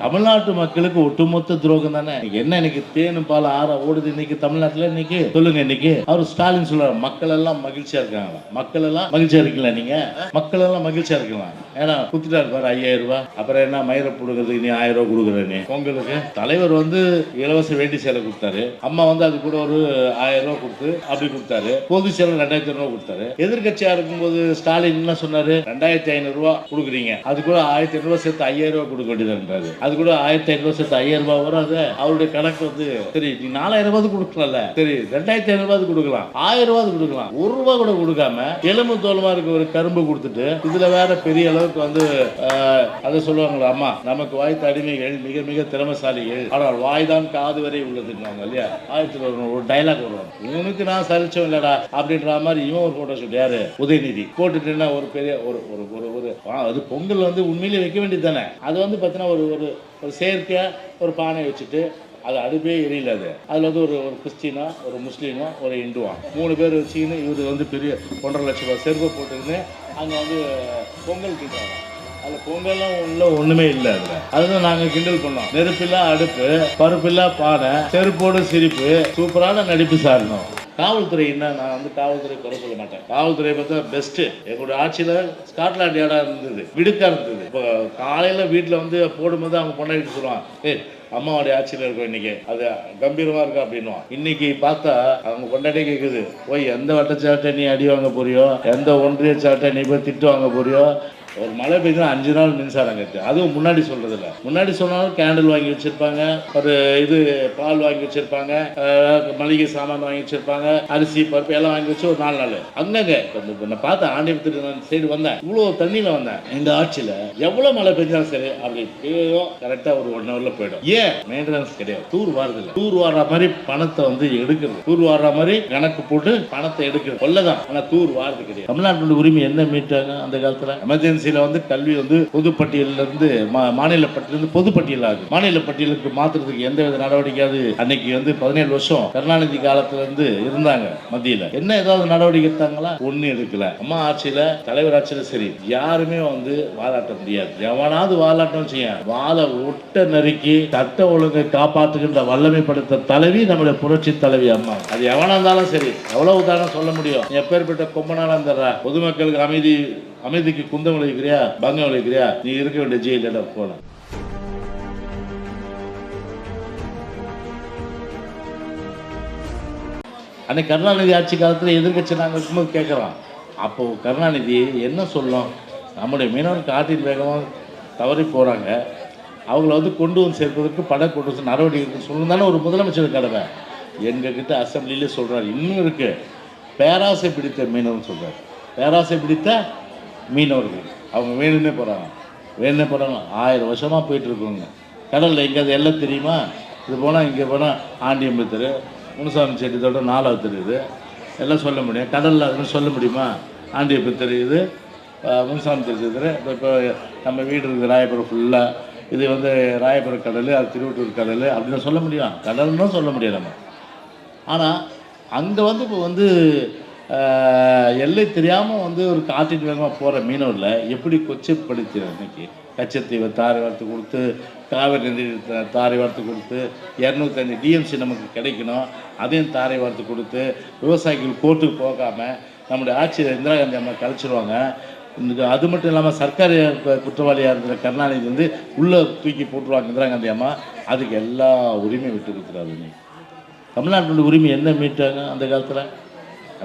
தமிழ்நாட்டு மக்களுக்கு ஒட்டுமொத்த துரோகம் தானே? இன்னைக்கு என்ன இன்னைக்கு தேனு பால் ஆற ஓடுது இன்னைக்கு தமிழ்நாட்டுல இன்னைக்கு? சொல்லுங்க இன்னைக்கு. அவர் ஸ்டாலின் சொல்றாரு மக்கள் எல்லாம் மகிழ்ச்சியா இருக்காங்களா? மக்கள் எல்லாம் மகிழ்ச்சியா இருக்கீங்களா நீங்க? மக்கள் எல்லாம் மகிழ்ச்சியா இருக்கலாம் ஏன்னா குத்துட்டா இருப்பாரு ஐயாயிரம் ரூபாய். அப்புறம் என்ன மயிரை கொடுக்குறது நீ ஆயிரம் ரூபாய் கொடுக்குறேன்னு. பொங்கலுக்கு. தலைவர் வந்து இலவச வேட்டி சேலை கொடுத்தாரு. அம்மா வந்து அது கூட ஒரு ஆயிரம் ரூபாய் கொடுத்து அப்படி கொடுத்தாரு. பொது சேலை ரெண்டாயிரத்தி ரூபாய் கொடுத்தாரு. எதிர்கட்சியா இருக்கும்போது ஸ்டாலின் என்ன சொன்னாரு? ரெண்டாயிரத்தி ஐநூறு ரூபாய் கொடுக்குறீங்க. அது கூட ஆயிரத்தி ஐநூறு ரூபாய் சேர்த்து ஐயாயிரம் ரூபாய் கொடுக்க வேண்டியதுன்றாரு. அது கூட ஆயிரத்தி ஐநூறு சேர்த்து ஐயாயிரம் ரூபாய் வராது அவருடைய கணக்கு வந்து சரி நீ நாலாயிரம் ரூபாய் கொடுக்கலாம்ல. சரி ரெண்டாயிரத்தி ஐநூறு ரூபாய் கொடுக்கலாம். ஆயிரம் ரூபாய் கொடுக்கலாம். ஒரு ரூபாய் கூட கொடுக்காம எலும்பு தோலமா இருக்க ஒரு கரும்பு கொடுத்துட்டு இதுல வேற பெரிய அளவுக்கு வந்து அதை சொல்லுவாங்களா அம்மா நமக்கு வாய்த்த அடிமைகள் மிக மிக திறமசாலிகள். ஆனால் வாய்தான் காது வரை உள்ளதுன்னாங்க இல்லையா? ஆயிரத்தி ஒரு டைலாக் வரும். இவனுக்கு நான் சலிச்சோம் இல்லடா அப்படின்ற மாதிரி இவன் ஒரு போட்டோ ஷூட் யாரு? உதயநிதி. போட்டுட்டுன்னா ஒரு பெரிய ஒரு ஒரு ஒரு அது பொங்கல் வந்து உண்மையிலே வைக்க வேண்டியது தானே. அது வந்து பார்த்தீங்கன்னா ஒரு ஒரு ஒரு செயற்கையாக ஒரு பானை வச்சுட்டு அது அடுப்பே எரியல அது. அதில் வந்து ஒரு ஒரு கிறிஸ்டினா ஒரு முஸ்லீமா ஒரு இந்துவா. மூணு பேர் வச்சுக்கின்னு இவர் வந்து பெரிய ஒன்றரை லட்ச ரூபாய் செருப்பை போட்டுக்கின்னு அங்கே வந்து பொங்கல் கிட்டாங்க. அதில் பொங்கல்லாம் உள்ள ஒன்றுமே இல்லை அதில். அதுதான் நாங்கள் கிண்டல் பண்ணோம். நெருப்பில்லா அடுப்பு பருப்பில்லா பானை செருப்போடு சிரிப்பு சூப்பரான நடிப்பு சாரணும் காவல்துறை என்ன நான் வந்து காவல்துறை குறை சொல்ல மாட்டேன். காவல்துறை பார்த்தா பெஸ்ட்டு எங்களுடைய ஆட்சியில் ஸ்காட்லாண்ட் யார்டா இருந்தது விடுக்கா இருந்தது. இப்போ காலையில் வீட்டில் வந்து போடும்போது அவங்க பொண்டாட்டி சொல்லுவான் ஏய் அம்மாவுடைய ஆட்சியில் இருக்கும் இன்னைக்கு. அது கம்பீரமாக இருக்கா? அப்படின்வான் இன்னைக்கு பார்த்தா அவங்க கொண்டாடியே கேட்குது போய் எந்த வட்டச்சாட்டை நீ அடி வாங்க போறியோ? எந்த ஒன்றிய சாட்டை நீ போய் திட்டு வாங்க போறியோ? ஒரு மழை பெய்யுது அஞ்சு நாள் மின்சாரம் கட்டு. அதுவும் முன்னாடி சொல்கிறது இல்லை முன்னாடி சொன்னாலும் கேண்டில் வாங்கி வச்சுருப்பாங்க. ஒரு இது பால் வாங்கி வச்சுருப்பாங்க. மளிகை சாமான் வாங்கி வச்சுருப்பாங்க. அரிசி பருப்பு எல்லாம் வாங்கி வச்சு ஒரு நாலு நாள். அங்கங்க இப்ப நான் பார்த்தேன் ஆண்டியபுரத்துக்கு நான் சைடு வந்தேன். இவ்வளோ தண்ணியில் வந்தேன். இந்த ஆட்சியில் எவ்வளோ மழை பெஞ்சாலும் சரி அப்படி பெய்யும் கரெக்டாக ஒரு ஒன் ஹவரில் போயிடும். ஏன்? மெயின்டெனன்ஸ் கிடையாது. தூர் வாரது தூர் வார மாதிரி பணத்தை வந்து எடுக்கிறது. தூர் வார மாதிரி கணக்கு போட்டு பணத்தை எடுக்கிறது. கொள்ளதான் ஆனால் தூர் வாரது கிடையாது. தமிழ்நாட்டுடைய உரிமை என்ன மீட்டாங்க அந்த காலத்தில்? எமர்ஜென்சி எமர்ஜென்சில வந்து கல்வி வந்து பொதுப்பட்டியல்ல இருந்து மா- மாநில பட்டியலிருந்து பொதுப்பட்டியல் ஆகுது மாநில பட்டியலுக்கு மாத்துறதுக்கு எந்த வித நடவடிக்கையாவது அன்னைக்கு வந்து பதினேழு வருஷம் கருணாநிதி காலத்துல இருந்து இருந்தாங்க மத்தியில. என்ன ஏதாவது நடவடிக்கை எடுத்தாங்களா? ஒண்ணு எடுக்கல. அம்மா ஆட்சியில தலைவர் ஆட்சியில சரி யாருமே வந்து வாதாட்ட முடியாது. எவனாவது வாதாட்டம் செய்ய வாழை ஒட்ட நறுக்கி சட்ட ஒழுங்கை காப்பாற்றுகின்ற வல்லமை படுத்த தலைவி நம்முடைய புரட்சி தலைவி அம்மா. அது எவனா இருந்தாலும் சரி எவ்வளவு தானே சொல்ல முடியும்? எப்பேற்பட்ட கொம்பனால இருந்துடுறா பொதுமக்களுக்கு அமைதி அமைதிக்கு குந்தம் விளைவிக்கிறியா பங்கம் விளைவிக்கிறியா நீ இருக்க வேண்டிய ஜெயில போன அன்னைக்கு கருணாநிதி ஆட்சி காலத்தில் எதிர்க்கட்சி நாங்கள் இருக்கும்போது கேட்குறோம் அப்போது கருணாநிதி என்ன சொல்லும்? நம்முடைய மீனவர் காட்டின் வேகமாக தவறி போகிறாங்க அவங்கள வந்து கொண்டு வந்து சேர்ப்பதற்கு பட கொண்டு வந்து நடவடிக்கை சொல்லணும் தானே ஒரு முதலமைச்சர் கடமை. எங்ககிட்ட அசம்பிளிலே சொல்கிறார் இன்னும் இருக்குது பேராசை பிடித்த மீனவன் சொல்கிறார் பேராசை பிடித்த மீனவர்கள். அவங்க வேணும்னே போகிறாங்க வேணும்னே போகிறாங்க ஆயிரம் வருஷமாக போயிட்டுருக்கோங்க. கடலில் எங்கேயாவது எல்லாம் தெரியுமா? இது போனால் இங்கே போனால் ஆண்டியம்பத்தர் முனுசாமி செட்டி தோட்டம் நாலாவது தெரியுது எல்லாம் சொல்ல முடியும். கடலில் அதுன்னு சொல்ல முடியுமா? ஆண்டியம்பு தெரியுது அஹ் முனுசாமி தெரு இப்போ இப்போ நம்ம வீடு இருக்குது ராயபுரம் ஃபுல்லாக இது வந்து ராயபுரம் கடல் அது திருவட்டூர் கடல். அப்படின்னு சொல்ல முடியும். கடல்னு சொல்ல முடியாது நம்ம. ஆனால் அங்கே வந்து இப்போ வந்து எல்லை தெரியாமல் வந்து ஒரு காட்டின் வேகமாக போகிற மீனவரில் எப்படி கொச்சைப்படுத்தி இன்னைக்கு? கச்சத்தீவை தாரை வார்த்து கொடுத்து காவிரி நதி தாரை வார்த்து கொடுத்து இரநூத்தஞ்சு டிஎம்சி நமக்கு கிடைக்கணும். அதையும் தாரை வார்த்து கொடுத்து விவசாயிகள் கோர்ட்டுக்கு போகாமல் நம்முடைய ஆட்சியர் இந்திரா காந்தி அம்மா கழிச்சிருவாங்க அது மட்டும் இல்லாமல் சர்க்கார் குற்றவாளியாக இருக்கிற கருணாநிதி வந்து உள்ளே தூக்கி போட்டுருவாங்க இந்திரா காந்தி அம்மா. அதுக்கு எல்லா உரிமையும் விட்டு கொடுத்துறாரு நீ தமிழ்நாட்டுடைய உரிமை என்ன மீட்டாங்க அந்த காலத்தில்?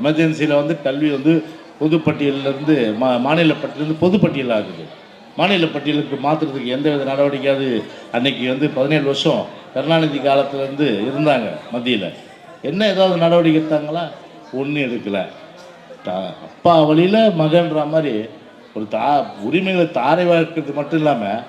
எமர்ஜென்சியில் வந்து கல்வி வந்து பொதுப்பட்டியலிருந்து மா மாநில பட்டியலிருந்து பொதுப்பட்டியல் ஆகுது. மாநில பட்டியலுக்கு மாற்றுறதுக்கு எந்த வித நடவடிக்கையாவது அன்னைக்கு வந்து பதினேழு வருஷம் கருணாநிதி காலத்துலேருந்து இருந்தாங்க மத்தியில். என்ன ஏதாவது நடவடிக்கை எடுத்தாங்களா? ஒன்றும் எடுக்கலை. தா- அப்பா வழியில் மகன்ற மாதிரி ஒரு தா உரிமைகளை தாரை வார்க்கிறது மட்டும் இல்லாமல்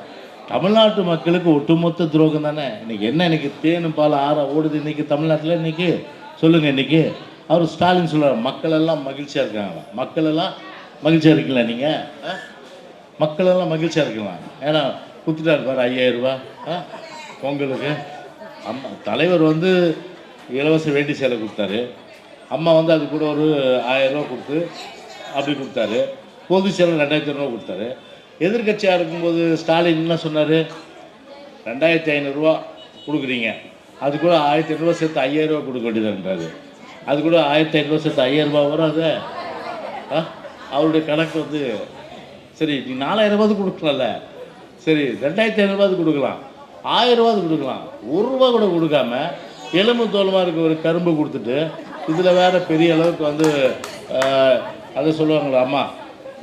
தமிழ்நாட்டு மக்களுக்கு ஒட்டுமொத்த துரோகம் தானே இன்னைக்கு என்ன இன்னைக்கு தேனும் பால் ஆற ஓடுது இன்னைக்கு தமிழ்நாட்டில் இன்னைக்கு? சொல்லுங்கள் இன்னைக்கு. அவர் ஸ்டாலின் சொல்கிறார் மக்கள் எல்லாம் மகிழ்ச்சியா இருக்காங்களா மக்கள் எல்லாம் மகிழ்ச்சியா இருக்கீங்களா நீங்கள் ஆ? மக்கள் எல்லாம் இருக்கலாம் ஏன்னா குத்துட்டார் பாரு ஐயாயிரரூபா ஆ? பொங்கலுக்கு. அம்மா தலைவர் வந்து இலவச வேட்டி சேலை கொடுத்தாரு. அம்மா வந்து அது கூட ஒரு ஆயிரரூபா கொடுத்து அப்படி கொடுத்தாரு. பொது சேலை ரெண்டாயிரத்தி ரூபா கொடுத்தாரு. எதிர்க்கட்சியாக இருக்கும்போது ஸ்டாலின் என்ன சொன்னார்? ரெண்டாயிரத்தி ஐநூறுரூவா கொடுக்குறீங்க. அது கூட ஆயிரத்தி ஐநூறுரூவா சேர்த்து ஐயாயிரரூவா கொடுக்க வேண்டியதுன்றாரு. அது கூட ஆயிரத்தி ஐநூறு சேர்த்து ஐயாயிரரூபா வரும் அது. ஆ? அவருடைய கணக்கு வந்து சரி நீ நாலாயிரரூபாது கொடுக்கலாம்ல. சரி ரெண்டாயிரத்தி ஐநூறுபாது கொடுக்கலாம். ஆயிரரூபாது கொடுக்கலாம். ஒரு ரூபா கூட கொடுக்காம எலும்பு தோலமாக இருக்க ஒரு கரும்பு கொடுத்துட்டு இதில் வேறு பெரிய அளவுக்கு வந்து அதை சொல்லுவாங்களா அம்மா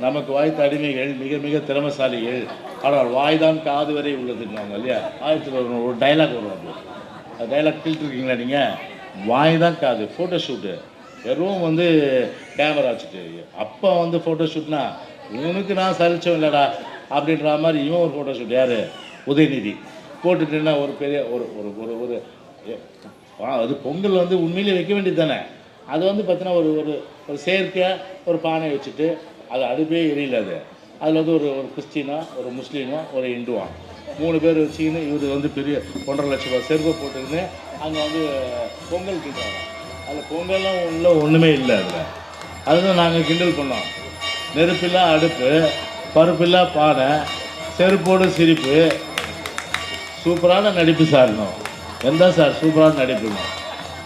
நமக்கு வாய்த்த அடிமைகள் மிக மிக திறமசாலிகள். ஆனால் வாய்தான் காது வரை உள்ளதுன்னாங்க இல்லையா? ஆயிரத்தி ஒரு டைலாக் வரும் அது. டைலாக் கேட்டுருக்கீங்களா நீங்கள் வாய் தான் காது ஃபோட்டோ ஷூட்டு வெறும் வந்து கேமரா வச்சுட்டு அப்போ வந்து ஃபோட்டோ ஷூட்னா இவனுக்கு நான் சலிச்சோம் இல்லைடா அப்படின்ற மாதிரி இவன் ஒரு ஃபோட்டோ ஷூட் யார்? உதயநிதி. போட்டுட்டுன்னா ஒரு பெரிய ஒரு ஒரு ஒரு ஒரு அது பொங்கல் வந்து உண்மையிலே வைக்க வேண்டியது தானே. அது வந்து பார்த்தீங்கன்னா ஒரு ஒரு ஒரு செயற்கையாக ஒரு பானை வச்சுட்டு அது அடுப்பே எரியல அது. அதில் வந்து ஒரு ஒரு கிறிஸ்டினா ஒரு முஸ்லீமா ஒரு இந்துவான் மூணு பேர் வச்சுக்கின்னு இவர் வந்து பெரிய ஒன்றரை லட்ச ரூபா செருப்பை போட்டுக்கின்னு அங்கே வந்து பொங்கல் கிண்டுறாங்க அதில் பொங்கல்லாம் உள்ள ஒன்றுமே இல்லை அதில். அதுதான் நாங்கள் கிண்டல் பண்ணோம். நெருப்பில்லா அடுப்பு பருப்பில்லா பானை செருப்போடு சிரிப்பு. சூப்பரான நடிப்பு சார்னோம் எந்த சார் சூப்பரான நடிப்புங்க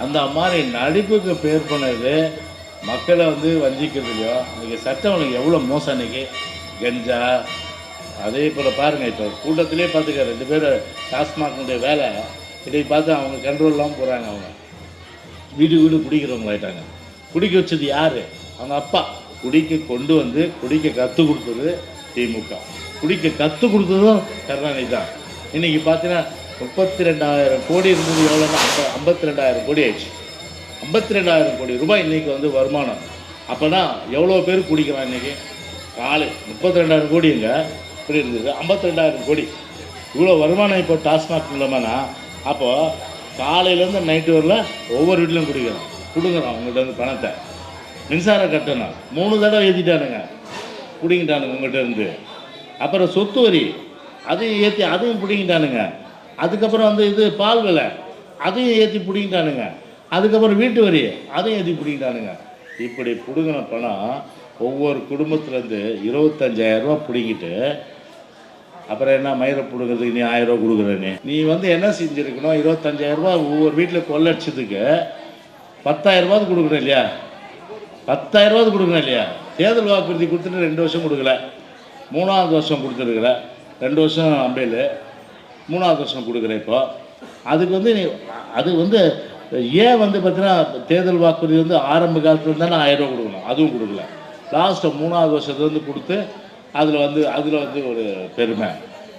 அந்த மாதிரி நடிப்புக்கு பேர் பண்ணது மக்களை வந்து வஞ்சிக்கிறதுலையோ இன்றைக்கி சட்டம் ஒழுங்கு எவ்வளோ மோசம் இன்றைக்கி கெஞ்சா அதே போல் பாருங்கள் இப்போ கூட்டத்திலே பார்த்துக்க ரெண்டு பேர் டாஸ்மாகனுடைய வேலை இதை பார்த்து அவங்க கண்ட்ரோல் இல்லாமல் போகிறாங்க அவங்க. வீடு வீடு குடிக்கிறவங்க ஆயிட்டாங்க குடிக்க வச்சது யார்? அவங்க அப்பா. குடிக்க கொண்டு வந்து குடிக்க கற்றுக் கொடுத்தது திமுக. குடிக்க கற்றுக் கொடுத்ததும் கருணாநிதி தான். இன்றைக்கி பார்த்தீங்கன்னா முப்பத்தி ரெண்டாயிரம் கோடி இருந்தது எவ்வளோன்னா ஐம்ப ஐம்பத்தி ரெண்டாயிரம் கோடி ஆயிடுச்சு. ஐம்பத்தி ரெண்டாயிரம் கோடி ரூபாய் இன்றைக்கி வந்து வருமானம். அப்போனா எவ்வளோ பேர் குடிக்கிறான் இன்றைக்கி காலை. முப்பத்தி ரெண்டாயிரம் கோடிங்க. இப்படி இருந்தது ஐம்பத்தி ரெண்டாயிரம் கோடி. இவ்வளோ வருமானம் இப்போ டாஸ்மாக் மூலமானா? அப்போது காலையிலேருந்து நைட்டு வரல ஒவ்வொரு வீட்லையும் குடிக்கிறோம் கொடுக்குறோம் அவங்கள்ட்ட இருந்து பணத்தை. மின்சார கட்டணம். மூணு தடவை ஏற்றிட்டானுங்க பிடிங்கிட்டானுங்க உங்கள்கிட்ட இருந்து. அப்புறம் சொத்து வரி அதையும் ஏற்றி அதையும் பிடிங்கிட்டானுங்க. அதுக்கப்புறம் வந்து இது பால் விலை அதையும் ஏற்றி பிடிங்கிட்டானுங்க. அதுக்கப்புறம் வீட்டு வரி அதையும் ஏற்றி பிடிங்கிட்டானுங்க. இப்படி பிடுங்கின பணம் ஒவ்வொரு குடும்பத்துலேருந்து இருபத்தஞ்சாயிரரூபா பிடிங்கிட்டு அப்புறம் என்ன மயிரை பிடுங்கிறதுக்கு நீ ஆயிரம் ரூபா கொடுக்குறேன்னு. நீ வந்து என்ன செஞ்சுருக்கணும்? இருபத்தஞ்சாயிரரூபா ஒவ்வொரு வீட்டில் கொள்ளடிச்சதுக்கு பத்தாயிரரூபாவது கொடுக்குறேன் இல்லையா? பத்தாயிரரூபாவது கொடுக்குறேன் இல்லையா? தேர்தல் வாக்குறுதி கொடுத்துட்டு ரெண்டு வருஷம் கொடுக்கல. மூணாவது வருஷம் கொடுத்துருக்குற ரெண்டு வருஷம் அம்பேல். மூணாவது வருஷம் கொடுக்குறேன் இப்போ. அதுக்கு வந்து நீ அது வந்து ஏன் வந்து பார்த்தீங்கன்னா தேர்தல் வாக்குறுதி வந்து ஆரம்ப காலத்தில் தானே ஆயிரம் ரூபா கொடுக்கணும். அதுவும் கொடுக்கல. லாஸ்ட்டு மூணாவது வருஷத்துலேருந்து வந்து கொடுத்து அதில் வந்து அதில் வந்து ஒரு பெருமை.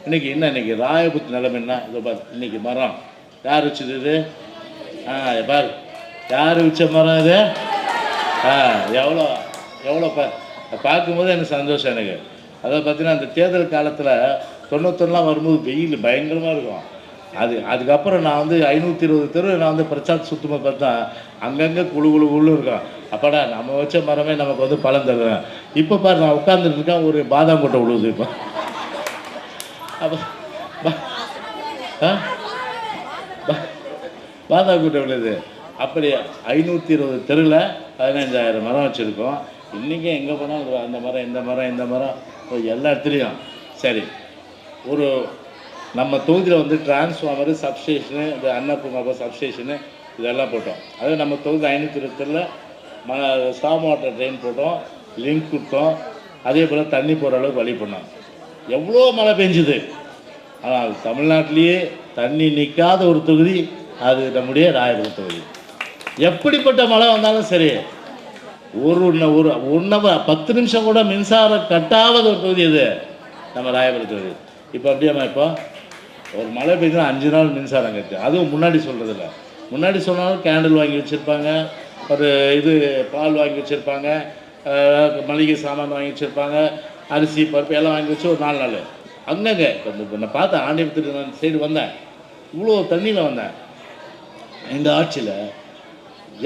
இன்னைக்கு என்ன இன்னைக்கு ராயபுத் நிலம் என்ன? இதோ பார் இன்றைக்கி மரம். யார் வச்சது இது? ஆ பார் யார் வச்ச மரம் இது? ஆ எவ்வளோ எவ்வளோ பா பார்க்கும்போது எனக்கு சந்தோஷம் எனக்கு. அதை பார்த்தீங்கன்னா அந்த தேர்தல் காலத்தில் தொண்ணூத்தொன்னுலாம் வரும்போது வெயில் பயங்கரமாக இருக்கும். அது அதுக்கப்புறம் நான் வந்து ஐநூற்றி இருபது தெரு நான் வந்து பிரச்சாரத்தை சுத்தமாக பார்த்தா அங்கங்கே குழு குழு குழு இருக்கும். அப்பாடா நம்ம வச்ச மரமே நமக்கு வந்து பலன் தருவேன் இப்போ பாரு நான் உட்காந்துட்டு இருக்கேன் ஒரு பாதாம் கொட்டை விழுவுது இப்போ. அப்போ ஆ? பாதாம் கொட்டை விழுது அப்படி ஐநூற்றி இருபது தெருவில் பதினஞ்சாயிரம் மரம் வச்சுருக்கோம். இன்றைக்கி எங்கே போனாலும் அந்த மரம் இந்த மரம் இந்த மரம். இப்போ எல்லா இடத்துலையும் சரி ஒரு நம்ம தொகுதியில் வந்து டிரான்ஸ்ஃபார்மரு சப்ஸ்டேஷனு இந்த அன்னபூங்கா சப்ஸ்டேஷனு இதெல்லாம் போட்டோம். அது நம்ம தொகுதி ஐநூற்றி இருபத்தில் ம ஸ்டாம் வாட்டர் ட்ரெயின் போட்டோம் லிங்க் விட்டோம் அதே போல் தண்ணி போகிற அளவுக்கு வழி பண்ணோம். எவ்வளோ மழை பெஞ்சுது? ஆனால் தமிழ்நாட்டிலேயே தண்ணி நிற்காத ஒரு தொகுதி அது நம்முடைய ராயபுரம் தொகுதி. எப்படிப்பட்ட மழை வந்தாலும் சரி ஒரு ஒன்று ஒரு ஒன் பத்து நிமிஷம் கூட மின்சாரம் கட்டாத ஒரு தொகுதி இது நம்ம ராயபுரம் தொகுதி. இப்போ அப்படியாம்மா இப்போ ஒரு மழை பெய்யுதுன்னா அஞ்சு நாள் மின்சாரம் கட்டு. அதுவும் முன்னாடி சொல்கிறதில்ல முன்னாடி சொன்னாலும் கேண்டில் வாங்கி வச்சுருப்பாங்க. ஒரு இது பால் வாங்கி வச்சுருப்பாங்க மளிகை சாமான் வாங்கி வச்சுருப்பாங்க அரிசி பருப்பு எல்லாம் வாங்கி வச்சு ஒரு நாலு நாள். அங்கங்கே இப்போ நான் பார்த்தேன் ஆண்டிபுத்தூர் நான் சைடு வந்தேன். இவ்வளோ தண்ணியில் வந்தேன். இந்த ஆட்சியில்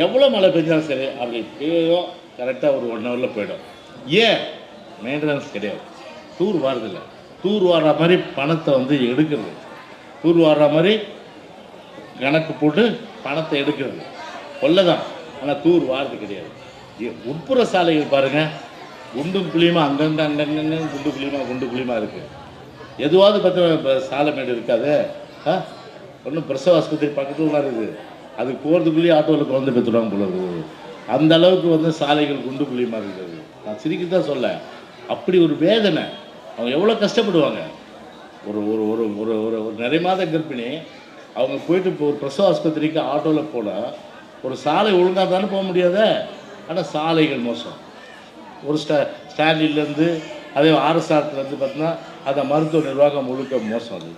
எவ்வளோ மழை பெஞ்சாலும் சரி அப்படி பெய்யும் கரெக்டாக ஒரு ஒன் ஹவரில் போயிடும். ஏன்? மெயின்டெனன்ஸ் கிடையாது. டூர் வாரதில்லை. டூர் வாடுற மாதிரி பணத்தை வந்து எடுக்கிறது. டூர் வாடுற மாதிரி கணக்கு போட்டு பணத்தை எடுக்கிறது. கொள்ளதான் ஆனால் தூர் வாரது கிடையாது. உட்புற சாலைகள் பாருங்கள் குண்டும் குழியுமா அங்கங்கே அங்கங்கே குண்டு குழியுமா குண்டு குழியுமா இருக்குது எதுவாவது பார்த்தா இப்போ சாலை மேடு இருக்காது. ஆ? ஒன்றும் பிரசவ ஆஸ்பத்திரி பக்கத்தில் தான் இருக்குது. அதுக்கு போகிறதுக்குள்ளேயே ஆட்டோவில் குழந்தை பெற்றுடுவாங்க போல இருக்குது. அந்த அளவுக்கு வந்து சாலைகள் குண்டு குழியமாக இருக்குது. நான் சிரிக்க தான் சொல்ல அப்படி ஒரு வேதனை. அவங்க எவ்வளோ கஷ்டப்படுவாங்க. ஒரு ஒரு ஒரு ஒரு ஒரு ஒரு நிறைய மாத கர்ப்பிணி அவங்க போயிட்டு இப்போ ஒரு பிரசவ ஆஸ்பத்திரிக்கு ஆட்டோவில் போனால் ஒரு சாலை ஒழுங்காக தானே போக முடியாத? ஆனால் சாலைகள் மோசம். ஒரு ஸ்டா ஸ்டாண்டிலேருந்து அதே ஆர்எஸ்ஆர்லேருந்து பார்த்தீங்கன்னா அதை மருத்துவ நிர்வாகம் முழுக்க மோசம் அது.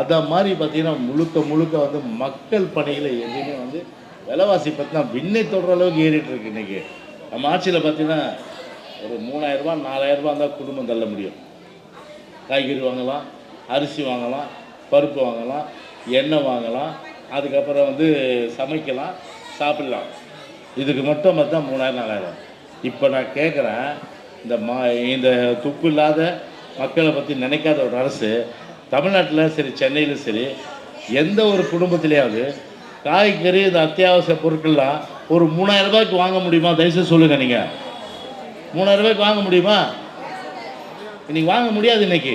அந்த மாதிரி பார்த்திங்கன்னா முழுக்க முழுக்க வந்து மக்கள் பணியில் எதுவுமே வந்து விலைவாசி பார்த்தீங்கன்னா விண்ணை தொடுற அளவுக்கு ஏறிட்டு இருக்கு இன்றைக்கி நம்ம ஆட்சியில் பார்த்தீங்கன்னா ஒரு மூணாயிரரூபா நாலாயிரரூபா இருந்தால் குடும்பம் தள்ள முடியும். காய்கறி வாங்கலாம் அரிசி வாங்கலாம் பருப்பு வாங்கலாம் எண்ணெய் வாங்கலாம் அதுக்கப்புறம் வந்து சமைக்கலாம். சாப்பிடலாம். இதுக்கு மட்டும் பார்த்தா மூணாயிரம் நாலாயிரம். இப்போ நான் கேட்குறேன் இந்த மா இந்த துப்பு இல்லாத மக்களை பற்றி நினைக்காத ஒரு அரசு தமிழ்நாட்டில் சரி சென்னையிலும் சரி எந்த ஒரு குடும்பத்திலேயாவது காய்கறி இந்த அத்தியாவசிய பொருட்கள்லாம் ஒரு மூணாயிரம் ரூபாய்க்கு வாங்க முடியுமா? தயவுசெய்து சொல்லுங்கள் நீங்கள் மூணாயிரம் ரூபாய்க்கு வாங்க முடியுமா? இன்றைக்கி வாங்க முடியாது இன்னைக்கு.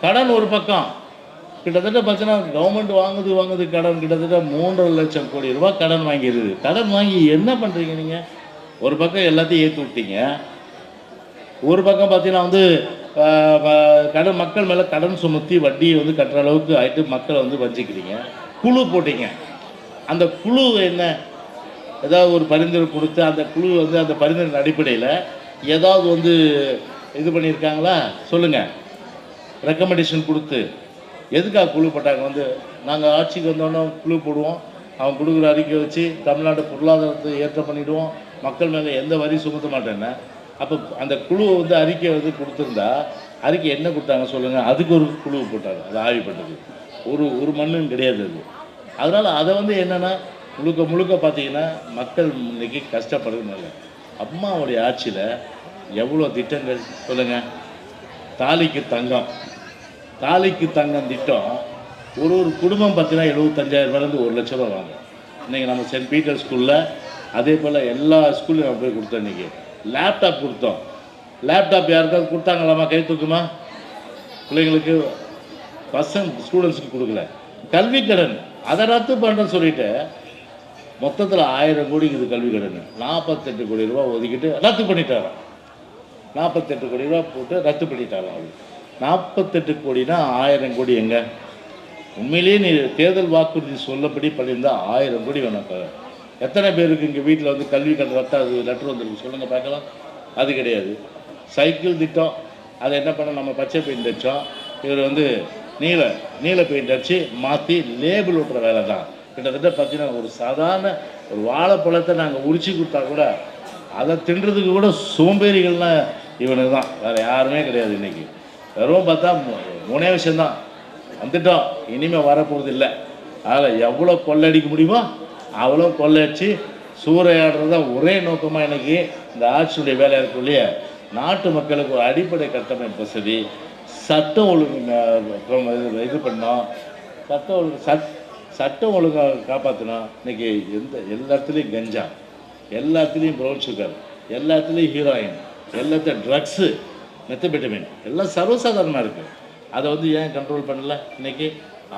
கடன் ஒரு பக்கம். கிட்டத்தட்ட பார்த்தீங்கன்னா கவர்மெண்ட் வாங்குது வாங்குது கடன் கிட்டத்தட்ட மூன்றரை லட்சம் கோடி ரூபா கடன் வாங்கிடுது கடன் வாங்கி என்ன பண்ணுறீங்க நீங்கள் ஒரு பக்கம் எல்லாத்தையும் ஏற்றி விட்டீங்க. ஒரு பக்கம் பார்த்தீங்கன்னா வந்து கடன் மக்கள் மேலே கடன் சுமத்தி வட்டியை வந்து கட்டுற அளவுக்கு ஆகிட்டு மக்களை வந்து வஞ்சிக்கிறீங்க. குழு போட்டீங்க. அந்த குழு என்ன? ஏதாவது ஒரு பரிந்துரை கொடுத்து அந்த குழு வந்து அந்த பரிந்துரை அடிப்படையில் ஏதாவது வந்து இது பண்ணியிருக்காங்களா? சொல்லுங்கள் ரெக்கமெண்டேஷன் கொடுத்து. எதுக்காக குழு போட்டாங்க? வந்து நாங்கள் ஆட்சிக்கு வந்தோன்னே குழு போடுவோம். அவன் கொடுக்குற அறிக்கை வச்சு தமிழ்நாடு பொருளாதாரத்தை ஏற்ற பண்ணிவிடுவோம் மக்கள் மேலே எந்த வரி சுமத்த மாட்டேன்னு அப்போ அந்த குழு வந்து அறிக்கை வந்து கொடுத்துருந்தா அறிக்கை என்ன கொடுத்தாங்க சொல்லுங்கள் அதுக்கு ஒரு குழு போட்டாங்க. அது ஆய்வு பண்ணது ஒரு ஒரு மண்ணும் கிடையாது அது. அதனால் அதை வந்து என்னென்னா முழுக்க முழுக்க பார்த்தீங்கன்னா மக்கள் இன்றைக்கி கஷ்டப்படுறதுனால அம்மாவுடைய ஆட்சியில் எவ்வளோ திட்டங்கள் சொல்லுங்கள் தாலிக்கு தங்கம். தாலிக்கு தங்கம் திட்டம் ஒரு ஒரு குடும்பம் பார்த்தீங்கன்னா எழுபத்தஞ்சாயிரம் ரூபாயிலேருந்து ஒரு லட்ச ரூபா வாங்க இன்றைக்கி நம்ம சென்ட் பீட்டர் ஸ்கூலில் அதே போல் எல்லா ஸ்கூல்லையும் நம்ம போய் கொடுத்தோம் இன்றைக்கி லேப்டாப் கொடுத்தோம். லேப்டாப் யாருக்காவது கொடுத்தாங்களாமா கை தூக்குமா? பிள்ளைங்களுக்கு பசங்க ஸ்டூடெண்ட்ஸுக்கு கொடுக்கல. கல்வி கடன். அதை ரத்து பண்ணுறேன்னு சொல்லிட்டு மொத்தத்தில் ஆயிரம் கோடிக்கு இது கல்வி கடன் நாற்பத்தெட்டு கோடி ரூபா ஒதுக்கிட்டு ரத்து பண்ணிட்டாராம். நாற்பத்தெட்டு கோடி ரூபா போட்டு ரத்து பண்ணிட்டாராம் அது நாற்பத்தெட்டு கோடினா ஆயிரம் கோடி எங்க? உண்மையிலேயே நீ தேர்தல் வாக்குறுதி சொல்லபடி பண்ணியிருந்தா ஆயிரம் கோடி வேணும் எத்தனை பேருக்கு இங்கே வீட்டில் வந்து கல்வி கடன் ரத்த அது லெட்டர் வந்துருக்கு சொல்லுங்கள் பார்க்கலாம். அது கிடையாது. சைக்கிள் திட்டம் அதை என்ன பண்ண நம்ம பச்சை பெயிண்ட் அடித்தோம் இவர் வந்து நீல நீல பெயிண்ட் அடித்து மாற்றி லேபிள் ஓட்டுற வேலை தான். கிட்டத்தட்ட பார்த்தீங்கன்னா ஒரு சாதாரண ஒரு வாழைப்பழத்தை நாங்கள் உரிச்சு கொடுத்தா கூட அதை தின்றதுக்கு கூட சோம்பேறிகள்லாம் இவனுக்கு தான். வேறு யாருமே கிடையாது இன்றைக்கி வெறும் பார்த்தா மூணே விஷயந்தான் வந்துட்டோம். இனிமேல் வரப்போகிறது இல்லை அதில் எவ்வளோ கொள்ளடிக்க முடியுமோ அவ்வளோ கொள்ளடிச்சு சூறையாடுறது தான் ஒரே நோக்கமாக எனக்கு இந்த ஆட்சியுடைய வேலை இருக்குள்ளேயே நாட்டு மக்களுக்கு ஒரு அடிப்படை கட்டமைப்பு வசதி. சட்டம் ஒழுங்கு இது- இது பண்ணோம் சட்டம் ஒழுங்கு சட் சட்டம் ஒழுங்காக காப்பாற்றணும் இன்றைக்கி எந்த எல்லா இடத்துலையும் கஞ்சா எல்லாத்துலேயும் ப்ரௌன் சுகர் எல்லாத்துலேயும் ஹீரோயின் எல்லாத்தையும் ட்ரக்ஸு மெத்தபெட்டமின். எல்லாம் சர்வசாதாரணமாக இருக்குது அதை வந்து ஏன் கண்ட்ரோல் பண்ணல? இன்னைக்கு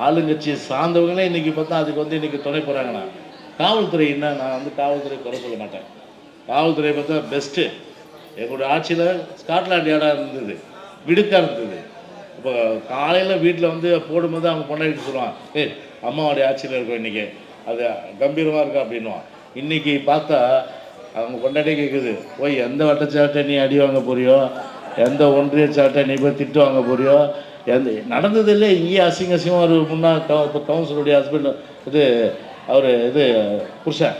ஆளுங்கட்சியை சார்ந்தவங்களே இன்னைக்கு பார்த்தா அதுக்கு வந்து இன்றைக்கி துணை போகிறாங்கண்ணா காவல்துறை என்ன? நான் வந்து காவல்துறை குறை சொல்ல மாட்டேன். காவல்துறை பார்த்தா பெஸ்ட்டு எங்களுடைய ஆட்சியில் ஸ்காட்லாண்ட் யார்டாக இருந்தது. விடுக்கா இருந்தது. இப்போ காலையில் வீட்டில் வந்து போடும்போது அவங்க பொண்டாட்டி சொல்லுவான் ஏய் அம்மாவுடைய ஆட்சியில் இருக்கும் இன்றைக்கி அது கம்பீரமாக இருக்கா? அப்படின்வான் இன்றைக்கி பார்த்தா அவங்க கொண்டாடி கேட்குது போய் எந்த வட்டச்சாட்டை நீ அடி வாங்க போறியோ? எந்த ஒன்றிய சாட்டை நீ போய் திட்டு வாங்க போறியோ? எந்த நடந்தது இல்லை இங்கேயே அசிங்க அசிங்கமாக ஒரு முன்னாள் இப்போ கவுன்சிலுடைய ஹஸ்பண்ட் இது அவர் இது புருஷன்.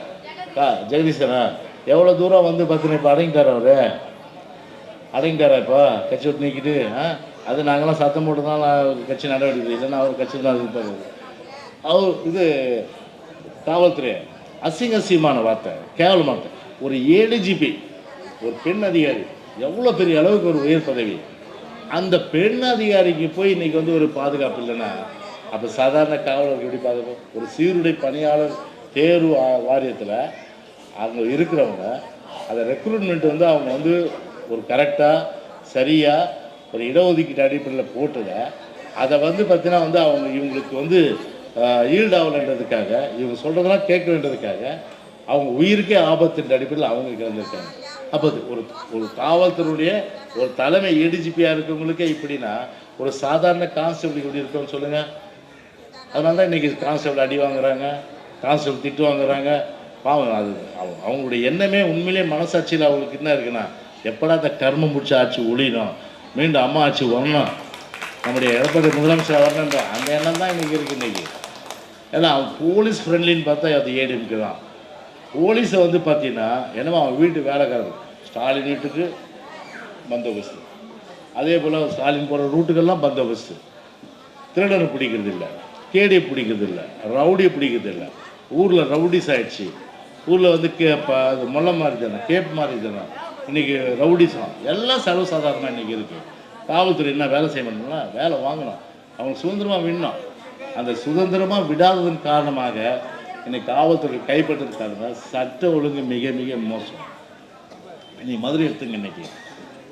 கா ஜெகதீசனா? எவ்வளோ தூரம் வந்து பார்த்தீங்கன்னா இப்போ அடங்கிட்டார் அவர். அடங்கிட்டாரா இப்போ? கட்சி விட்டு நீக்கிட்டு ஆ? அது நாங்களாம் சத்தம் போட்டு தான் நான் கட்சி நடவடிக்கை இல்லைன்னா அவர் கட்சி தான் இருப்பார். அவர் இது காவல்துறை. அசிங்க அசிங்கமான வார்த்தை. கேவலமான ஒரு ஒரு ஏடிஜிபி ஒரு பெண் அதிகாரி. எவ்வளோ பெரிய அளவுக்கு ஒரு உயர் பதவி? அந்த பெண் அதிகாரிக்கு போய் இன்றைக்கி வந்து ஒரு பாதுகாப்பு இல்லைன்னா அப்போ சாதாரண காவலருக்கு எப்படி பாதுகாப்பு? ஒரு சீருடை பணியாளர் தேர்வு வாரியத்தில் அங்கே இருக்கிறவங்க அதை ரெக்ரூட்மெண்ட் வந்து அவங்க வந்து ஒரு கரெக்டாக சரியாக ஒரு இடஒதுக்கீட்டு அடிப்படையில் போட்டத அதை வந்து பார்த்தீங்கன்னா வந்து அவங்க இவங்களுக்கு வந்து ஈல்டாகலன்றதுக்காக இவங்க சொல்கிறதெல்லாம் கேட்கணுன்றதுக்காக அவங்க உயிருக்கே ஆபத்துன்ற அடிப்படையில் அவங்க கலந்துருக்காங்க அப்போ அது ஒரு ஒரு காவல்துறையுடைய ஒரு தலைமை ஏடிஜிபியாக இருக்கவங்களுக்கே இப்படின்னா ஒரு சாதாரண கான்ஸ்டபிள் எப்படி இருக்கும்னு சொல்லுங்கள் அதனால தான் இன்றைக்கி கான்ஸ்டபிள் அடி வாங்குறாங்க கான்ஸ்டபிள் திட்டு வாங்குறாங்க. பாவம் அது அவங்க- அவங்களுடைய எண்ணமே உண்மையிலேயே மனசாட்சியில் அவங்களுக்கு என்ன இருக்குன்னா எப்படா அந்த கர்மம் முடிச்ச ஆட்சி ஒழியணும் மீண்டும் அம்மா ஆட்சி வரணும். நம்முடைய எடப்பாடி முதலமைச்சர் வரணுன்ற அந்த எண்ணம் தான் இன்றைக்கி இருக்குது இன்றைக்கி ஏன்னா அவன் போலீஸ் ஃப்ரெண்ட்லின்னு பார்த்தா அது ஏடிஎம்கே தான். போலீஸை வந்து பார்த்தீங்கன்னா என்னமோ அவன் வீட்டு வேலைக்காரர் ஸ்டாலின் வீட்டுக்கு பந்தோபஸ்து. அதே போல் ஸ்டாலின் போகிற ரூட்டுக்கெல்லாம் பந்தோபஸ்து. திருடனை பிடிக்கிறது இல்லை கேடியை பிடிக்கிறது இல்லை ரவுடியை பிடிக்கிறது இல்லை ஊரில் ரவுடிஸ் ஆயிடுச்சு. ஊரில் வந்து கே ப அது முல்லை மாதிரி தானே கேப் மாதிரி தானே இன்றைக்கி ரவுடிசம். எல்லாம் சர்வசாதாரணமாக இன்றைக்கி இருக்குது காவல்துறை என்ன வேலை செய்ய முடியும்னா வேலை வாங்கணும். அவங்க சுதந்திரமாக விடணும். அந்த சுதந்திரமாக விடாததன் காரணமாக இன்னைக்கு காவல்துறை கைப்பற்றது சட்ட ஒழுங்கு மிக மிக மோசம். இன்னைக்கு மதுரை எடுத்துங்க இன்னைக்கு.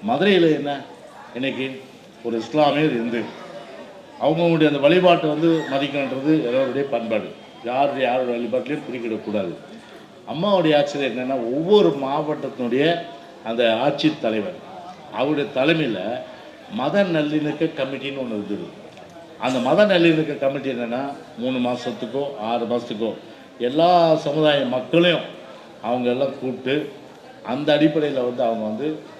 மதுரையில் என்ன? இன்னைக்கு ஒரு இஸ்லாமியர் இந்து. அவங்கவுங்களுடைய அந்த வழிபாட்டை வந்து மதிக்கணுன்றது எல்லோருடைய பண்பாடு. யாருடைய யாரோட வழிபாட்டிலையும் குறிக்கிடக்கூடாது. அம்மாவுடைய ஆட்சியில் என்னென்னா ஒவ்வொரு மாவட்டத்தினுடைய அந்த ஆட்சி தலைவர். அவருடைய தலைமையில் மத நல்லிணக்க கமிட்டின்னு ஒன்று இருக்குது. அந்த மத நல்லிணக்க கமிட்டி என்னென்னா மூணு மாதத்துக்கோ ஆறு மாதத்துக்கோ எல்லா சமுதாய மக்களையும் அவங்க எல்லாம் கூப்பிட்டு அந்த அடிப்படையில் வந்து அவங்க வந்து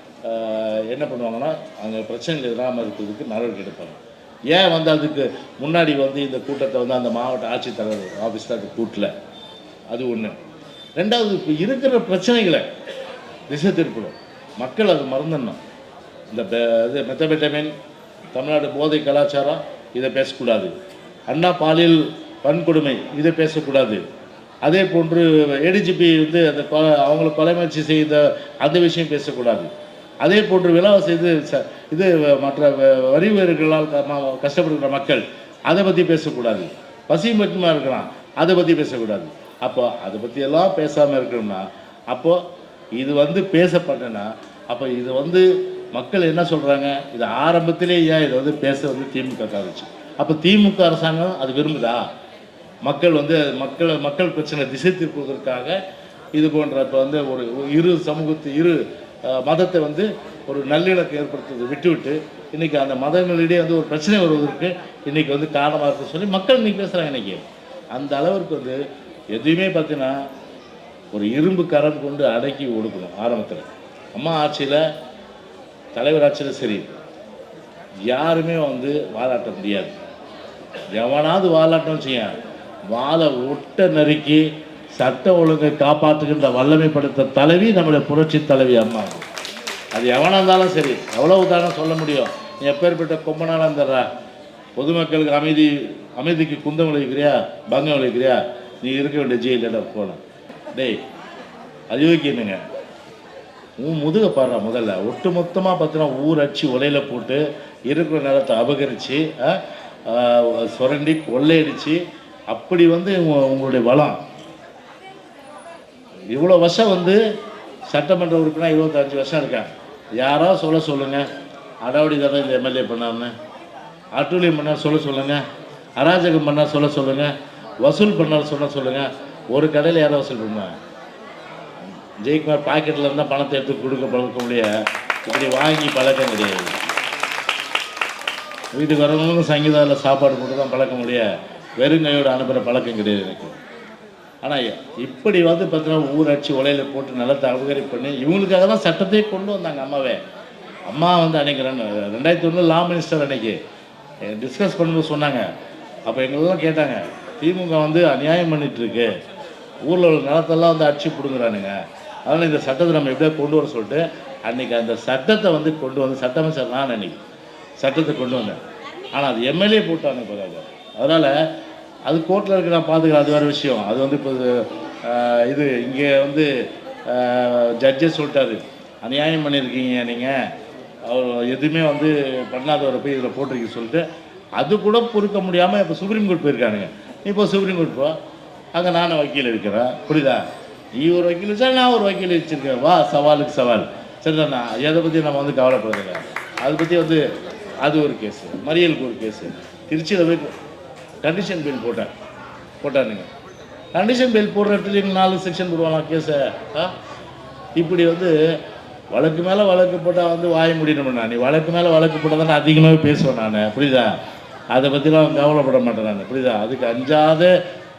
என்ன பண்ணுவாங்கன்னா அங்கே பிரச்சனைகள் இல்லாமல் இருக்கிறதுக்கு நடவடிக்கை எடுப்பாங்க. ஏன் வந்து அதுக்கு முன்னாடி வந்து இந்த கூட்டத்தை வந்து அந்த மாவட்ட ஆட்சித்தலைவர் ஆஃபீஸில் தான் கூட்டல? அது ஒன்று ரெண்டாவது இப்போ இருக்கிற பிரச்சனைகளை திசை திருப்பணும். மக்கள் அது மறந்துடணும். இந்த பெ- இது மெத்தபெட்டமின் தமிழ்நாடு போதை கலாச்சாரம் இதை பேசக்கூடாது. அண்ணா பாலியல் வன்கொடுமை இதை பேசக்கூடாது. அதே போன்று ஏடிஜிபி வந்து அந்த கொலை அவங்கள கொலை முயற்சி செய்த அந்த விஷயம் பேசக்கூடாது. அதே போன்று விழாவை செய்து ச- இது மற்ற வ- வரி உயர்களால் கஷ்டப்படுகிற மக்கள் அதை பற்றி பேசக்கூடாது. பசி மட்டுமா இருக்கலாம் அதை பற்றி பேசக்கூடாது. அப்போ அதை பற்றி எல்லாம் பேசாமல் இருக்கணும்னா அப்போது இது வந்து பேசப்பட்டனா அப்போ இது வந்து மக்கள் என்ன சொல்கிறாங்க இது ஆரம்பத்திலே ஏன் இதை வந்து பேச வந்து திமுக காரிச்சு அப்போ திமுக அரசாங்கம் அது விரும்புதா? மக்கள் வந்து மக்கள் மக்கள் பிரச்சனை திசை திருப்புவதற்காக இது போன்ற இப்போ வந்து ஒரு இரு சமூகத்து இரு மதத்தை வந்து ஒரு நல்லிணக்கம் ஏற்படுத்துவதை விட்டுவிட்டு இன்றைக்கி அந்த மதங்களிடையே வந்து ஒரு பிரச்சனை வருவதற்கு இன்றைக்கி வந்து காரணமாக இருக்கு சொல்லி மக்கள் இன்றைக்கி பேசுகிறாங்க இன்றைக்கி அந்த அளவிற்கு வந்து எதுவுமே பார்த்தீங்கன்னா ஒரு இரும்பு கரம் கொண்டு அடக்கி ஒடுக்கணும் ஆரம்பத்தில். அம்மா ஆட்சியில் தலைவர் ஆட்சியில் சரி. யாருமே வந்து வாலாட்ட முடியாது. எவனாவது வாலாட்டம் செய்ய வாழை ஒட்ட நறுக்கி சட்ட ஒழுங்கை காப்பாற்றுகின்ற வல்லமை படுத்த தலைவி நம்முடைய புரட்சி தலைவி அம்மா. அது எவனாக இருந்தாலும் சரி எவ்வளவு தானே சொல்ல முடியும்? நீ எப்பேற்பட்ட கொம்பனால இருந்துடுறா. பொதுமக்களுக்கு அமைதி அமைதிக்கு குந்தம் விளைவிக்கிறியா பங்கம் விளைவிக்கிறியா நீ இருக்க வேண்டிய ஜெயில போன டேய் அயோக்கியனுங்க உன் முதுக பாடுறா முதல்ல. ஒட்டு மொத்தமாக பார்த்தீங்கன்னா ஊர் அடிச்சு உலையில் போட்டு இருக்கிற நிலத்தை அபகரித்து சுரண்டி கொள்ளையடிச்சு அப்படி வந்து உங்களுடைய வளம் இவ்வளோ வருஷம் வந்து சட்டமன்ற உறுப்பினர் இருபத்தஞ்சு வருஷம் இருக்கேன் யாரோ சொல்ல சொல்லுங்கள் அடாவடி தானே இந்த எம்எல்ஏ பண்ணார்னு அட்டூழியம் பண்ணார் சொல்ல சொல்லுங்கள் அராஜகம் பண்ணார் சொல்ல சொல்லுங்கள் வசூல் பண்ணார் சொல்ல சொல்லுங்கள் ஒரு கடையில் யாரோ வசூல் பண்ணுவாங்க. ஜெயக்குமார் பாக்கெட்டில் இருந்தால் பணத்தை எடுத்து கொடுக்க பழக்க முடியாது இப்படி வாங்கி பழக்கம் கிடையாது. வீட்டுக்கு வரவங்களுக்கும் சங்கீதாவில் சாப்பாடு போட்டு தான் பழக்க முடியாது வெறுங்கையோடு அனுப்புகிற பழக்கம் கிடையாது எனக்கு. ஆனால் இப்படி வந்து பார்த்தீங்கன்னா ஊராட்சி உலையில் போட்டு நிலத்தை அபகரிப்பு பண்ணி இவங்களுக்காக தான் சட்டத்தையே கொண்டு வந்தாங்க அம்மாவே. அம்மா வந்து அன்னைக்கு ரெண்டாயிரத்தி ஒன்று லா மினிஸ்டர் அன்னைக்கு. டிஸ்கஸ் பண்ணும்போது சொன்னாங்க. அப்போ எங்களெல்லாம் கேட்டாங்க திமுக வந்து அநியாயம் பண்ணிகிட்ருக்கு ஊரில் உள்ள நிலத்தெல்லாம் வந்து அடிச்சு பிடுங்குறானுங்க. அதனால் இந்த சட்டத்தை நம்ம எப்படியோ கொண்டு வர சொல்லிட்டு அன்னைக்கு அந்த சட்டத்தை வந்து கொண்டு வந்து சட்டமைச்சர் நான் அன்னைக்கு சட்டத்தை கொண்டு வந்தேன். ஆனால் அது எம்எல்ஏ போட்டாங்க பிறகு அதனால் அது கோர்ட்டில் இருக்க நான் பார்த்துக்கிறேன். அது வேறு விஷயம். அது வந்து இப்போ இது இங்கே வந்து ஜட்ஜே சொல்லிட்டாரு. அநியாயம் பண்ணியிருக்கீங்க நீங்கள் அவர் எதுவுமே வந்து பண்ணாதவரை போய் இதில் போட்டிருக்கீங்க சொல்லிட்டு அது கூட பொறுக்க முடியாமல் இப்போ சுப்ரீம் கோர்ட் போயிருக்கானுங்க. இப்போ சுப்ரீம் கோர்ட் போ. அங்கே நானும் வக்கீல் இருக்கிறேன். புரியுதா? நீ ஒரு வக்கீல் வச்சா நான் ஒரு வக்கீல் வச்சுருக்கேன் வா சவாலுக்கு சவால். சரிதாண்ணா எதை பற்றி நம்ம வந்து கவலைப்படுறதில்ல அதை பற்றி வந்து அது ஒரு கேஸு மறியலுக்கு ஒரு கேஸு திருச்சியில் போய் கண்டிஷன் பில் போட்டேன் போட்டானுங்க கண்டிஷன் பெயில் போடுற இடத்துல நாலு செக்ஷன் போடுவாங்க கேஸை ஆ? இப்படி வந்து வழக்கு மேலே வழக்கு போட்டால் வந்து வாய முடியணும் நான். நீ வழக்கு மேலே வழக்கு போட்டால் தான் அதிகமாகவே பேசுவேன் நான். புரியுதா? அதை பற்றிலாம் கவலைப்பட மாட்டேன் நான். புரியுதா? அதுக்கு அஞ்சாத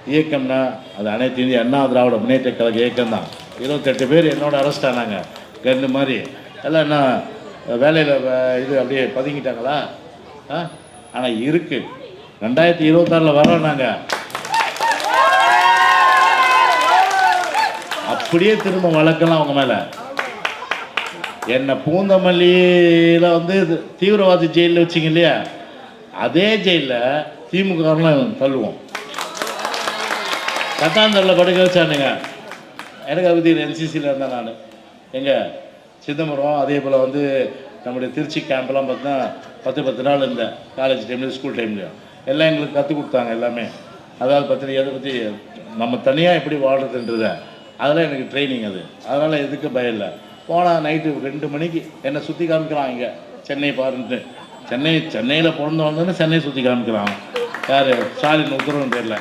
இயக்கம்னா அது அனைத்து இந்திய அண்ணா திராவிட முன்னேற்ற கழக இயக்கம் தான் இருபத்தெட்டு பேர் என்னோட அரெஸ்ட் ஆனாங்க. கன்று மாதிரி. எல்லாம் என்ன வேலையில் இது அப்படியே பதுங்கிட்டாங்களா? ஆ? ஆனால் இருக்குது ரெண்டாயிரத்தி இருபத்தாறில் வரோம் நாங்கள் அப்படியே திரும்ப வழக்கெல்லாம் அவங்க மேலே. என்னை பூந்தமல்லியில் வந்து இது தீவிரவாதி ஜெயிலில் வச்சிங்க இல்லையா? அதே ஜெயிலில் திமுகலாம் தள்ளுவோம். கத்தாந்தரில் படுக்க வச்சானுங்க. எனக்கு அதை என்சிசியில் இருந்தேன் நான். எங்கள் சிதம்பரம் அதே போல் வந்து நம்முடைய திருச்சி கேம்ப்லாம் பார்த்தா பத்து பத்து நாள் இருந்தேன். காலேஜ் டைம்லேயும் ஸ்கூல் டைம்லேயும் எல்லாம் எங்களுக்கு கற்றுக் கொடுத்தாங்க எல்லாமே. அதாவது பற்றி எதை பற்றி நம்ம தனியாக எப்படி வாழ்கிறதுன்றத அதெல்லாம் எனக்கு ட்ரைனிங் அது. அதனால் எதுக்கு பயம் இல்லை. போனால் நைட்டு ரெண்டு மணிக்கு என்னை சுற்றி காமிக்கிறான் இங்கே. சென்னை பாருன்ட்டு. சென்னை சென்னையில் பிறந்து வந்தோன்னே சென்னை சுற்றி காமிக்கிறான். யார்? ஸ்டாலின் உத்தரவுன்னு தெரியல.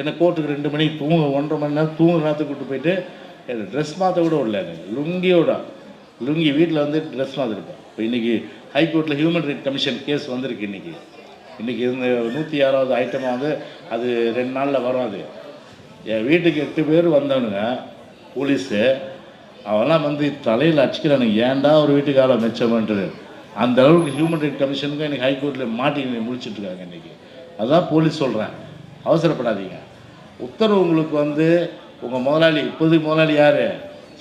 என்னை கோர்ட்டுக்கு ரெண்டு மணிக்கு தூங்க ஒன்றரை மணி நேரம் தூங்க நேரத்துக்கு கூப்பிட்டு போயிட்டு எனக்கு ட்ரெஸ் மாற்ற கூட விடல எனக்கு லுங்கியோட லுங்கி வீட்டில் வந்து ட்ரெஸ் மாற்றிருப்பேன் இப்போ இன்றைக்கி ஹைகோர்ட்டில் ஹியூமன் ரைட் கமிஷன் கேஸ் வந்திருக்கு இன்றைக்கி இன்றைக்கி இருந்த நூற்றி ஆறாவது ஐட்டமாக வந்து அது ரெண்டு நாளில் வரும் அது. என் வீட்டுக்கு எட்டு பேர் வந்தவனுங்க போலீஸு அவெல்லாம் வந்து தலையில் அடிச்சுக்கிறானுங்க. ஏன்டா ஒரு வீட்டுக்கார மிச்சம்ன்றது அந்த அளவுக்கு ஹியூமன் ரைட் கமிஷனுக்கு இன்றைக்கி ஹைகோர்ட்டில் மாட்டி முடிச்சுட்ருக்காங்க இன்றைக்கி அதுதான் போலீஸ் சொல்கிறேன் அவசரப்படாதீங்க. உத்தரவு உங்களுக்கு வந்து உங்கள் முதலாளி இப்போதைக்கு முதலாளி யார்?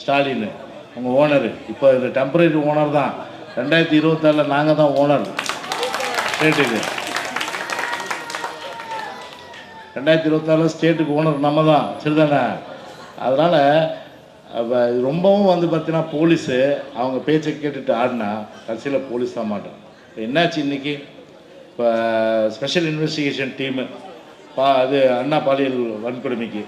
ஸ்டாலின். உங்கள் ஓனர். இப்போ இது டெம்பரரி ஓனர் தான். ரெண்டாயிரத்தி இருபத்தாறில் நாங்கள் தான் ஓனர் ஸ்டேட்டுக்கு ரெண்டாயிரத்தி இருபத்தாறில் ஸ்டேட்டுக்கு ஓனர் நம்ம தான் சரிதானே? அதனால் அப்போ ரொம்பவும் வந்து பார்த்தீங்கன்னா போலீஸு அவங்க பேச்சை கேட்டுட்டு ஆடினா கடைசியில் போலீஸ் தான் மாட்டோம். இப்போ என்னாச்சு இன்றைக்கி இப்போ ஸ்பெஷல் இன்வெஸ்டிகேஷன் டீமு பா அது அண்ணா பாலியல் வன்கொடுமைக்கு.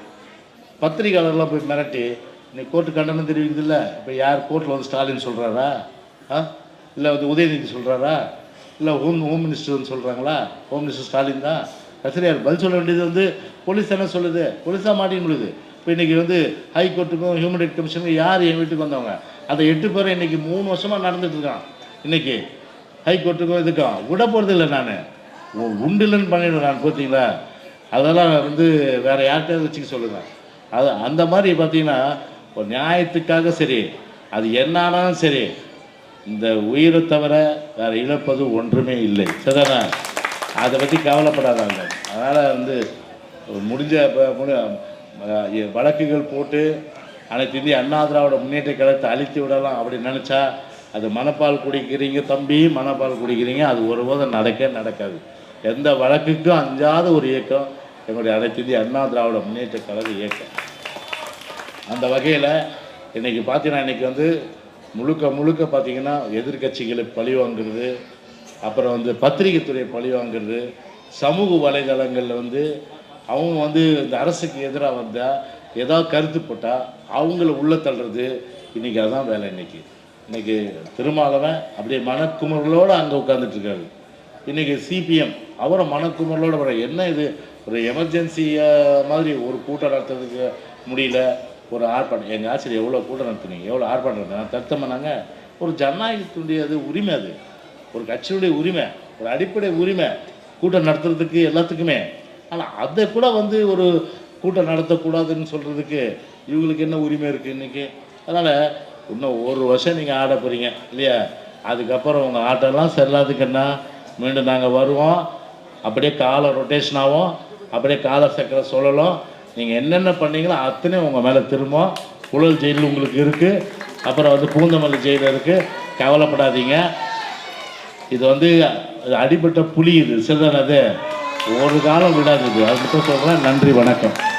பத்திரிகையாளர்லாம் போய் மிரட்டி இன்னைக்கு கோர்ட்டு கண்டனம் தெரிவிக்குது இல்லை இப்போ யார் கோர்ட்டில் வந்து ஸ்டாலின் சொல்கிறாரா ஆ? இல்லை வந்து உதயநிதி சொல்கிறாரா இல்லை ஹோம் ஹோம் மினிஸ்டர்னு சொல்கிறாங்களா ஹோம் மினிஸ்டர் ஸ்டாலின் தான்? கசிரியார் பதில் சொல்ல வேண்டியது வந்து போலீஸ் என்ன சொல்லுது? போலீஸாக மாட்டின்னு இப்போ இன்றைக்கி வந்து ஹைகோர்ட்டுக்கும் ஹியூமன் ரைட் கமிஷனுக்கும் யார் என் வீட்டுக்கு வந்தவங்க? அதை எட்டு பேரும் இன்றைக்கி மூணு வருஷமாக நடந்துட்டுருக்கான் இன்றைக்கி ஹைகோர்ட்டுக்கும் இதுக்கும் விட போகிறது இல்லை நான். உண்டு இல்லைன்னு பண்ணிடுவேன் நான் பார்த்தீங்களா? அதெல்லாம் வந்து வேறு யார்கிட்டயாவது வச்சுக்க சொல்லுங்கள் அது அந்த மாதிரி பார்த்தீங்கன்னா ஒரு நியாயத்துக்காக சரி அது என்னானாலும் சரி இந்த உயிரை தவிர வேறு இழப்பது ஒன்றுமே இல்லை. சரிதானே? அதை பற்றி கவலைப்படாதாங்க. அதனால் வந்து முடிஞ்ச வழக்குகள் போட்டு அனைத்து இந்திய அண்ணா திராவிட முன்னேற்ற கழகத்தை அழித்து விடலாம் அப்படின்னு நினச்சா அது மனப்பால் குடிக்கிறீங்க தம்பி மனப்பால் குடிக்கிறீங்க. அது ஒருபோதும் நடக்க நடக்காது. எந்த வழக்குக்கும் அஞ்சாத ஒரு இயக்கம் எங்களுடைய அனைத்து இந்திய அண்ணா திராவிட முன்னேற்ற கழக இயக்கம். அந்த வகையில் இன்றைக்கி பார்த்தீங்கன்னா இன்னைக்கு வந்து முழுக்க முழுக்க பார்த்தீங்கன்னா எதிர்கட்சிகளை பழி வாங்குறது அப்புறம் வந்து பத்திரிகை துறை பழி வாங்குறது சமூக வலைதளங்களில் வந்து அவங்க வந்து இந்த அரசுக்கு எதிராக வந்தால் ஏதாவது கருத்து போட்டால் அவங்கள உள்ளே தள்ளுறது இன்றைக்கி அதான் வேலை இன்னைக்கு. இன்னைக்கு திருமாவளவன் அப்படியே மனக்குமுறலோடு அங்கே உட்காந்துட்ருக்காரு இன்றைக்கி சிபிஎம் அவரை மனக்குமரலோட வர என்ன இது? ஒரு எமர்ஜென்சியை மாதிரி ஒரு கூட்டம் நடத்துறதுக்கு முடியல. ஒரு ஆர்ப்பாட்டம் எங்கள் ஆசிரியர் எவ்வளோ கூட்டம் நடத்துனீங்க? எவ்வளோ ஆர்ப்பாட்டம் நடத்தினா தர்த்தம் பண்ணாங்க. ஒரு ஜனநாயகத்துடைய அது உரிமை அது. ஒரு கட்சியுடைய உரிமை ஒரு அடிப்படை உரிமை. கூட்டம் நடத்துறதுக்கு எல்லாத்துக்குமே. ஆனால் அதை கூட வந்து ஒரு கூட்டம் நடத்தக்கூடாதுன்னு சொல்கிறதுக்கு இவங்களுக்கு என்ன உரிமை இருக்குது இன்றைக்கி அதனால் இன்னும் ஒரு வருஷம் நீங்கள் ஆட போகிறீங்க இல்லையா? அதுக்கப்புறம் உங்கள் ஆட்டெல்லாம் செல்லாதுக்குன்னா மீண்டும் நாங்கள் வருவோம். அப்படியே காலை ரொட்டேஷன் ஆகும் அப்படியே காலை சக்கரை சொல்லலாம் நீங்கள் என்னென்ன பண்ணீங்களோ அத்தனை உங்கள் மேலே திரும்பும். புழல் ஜெயில் உங்களுக்கு இருக்குது அப்புறம் வந்து பூந்தமல்லி ஜெயில் இருக்குது கவலைப்படாதீங்க. இது வந்து அடிபட்ட புலி இது. சரிதானே ஒரு காலம் விடாது அது மட்டும் சொல்கிறேன் நன்றி வணக்கம்.